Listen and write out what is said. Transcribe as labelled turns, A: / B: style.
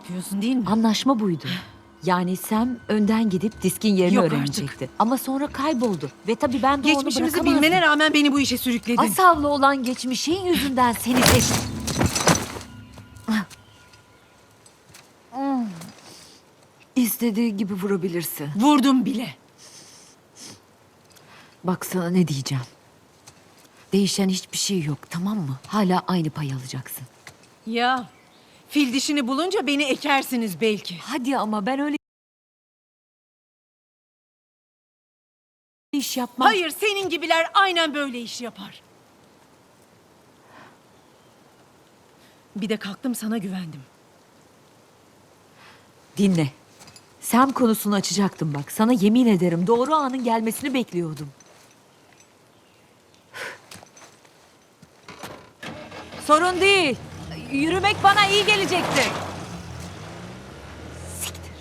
A: Yapıyorsun değil mi?
B: Anlaşma buydu. Yani Sam önden gidip diskin yerini
A: Yok
B: öğrenecekti. Ama sonra kayboldu. Ve tabii ben de onu
A: Geçmişimizi
B: bırakamazdım.
A: bilmene rağmen beni bu işe sürükledin.
B: Asavlı olan geçmişin yüzünden seni seçtim. Hmm. İstediği gibi vurabilirsin.
A: Vurdum bile.
B: Bak sana ne diyeceğim. Değişen hiçbir şey yok tamam mı? Hala aynı payı alacaksın.
A: Ya fil dişini bulunca beni ekersiniz belki.
B: Hadi ama ben öyle iş yapmam.
A: Hayır senin gibiler aynen böyle iş yapar. Bir de kalktım sana güvendim.
B: Dinle. Sam konusunu açacaktım bak. Sana yemin ederim doğru anın gelmesini bekliyordum. Sorun değil. Yürümek bana iyi gelecekti. Siktir.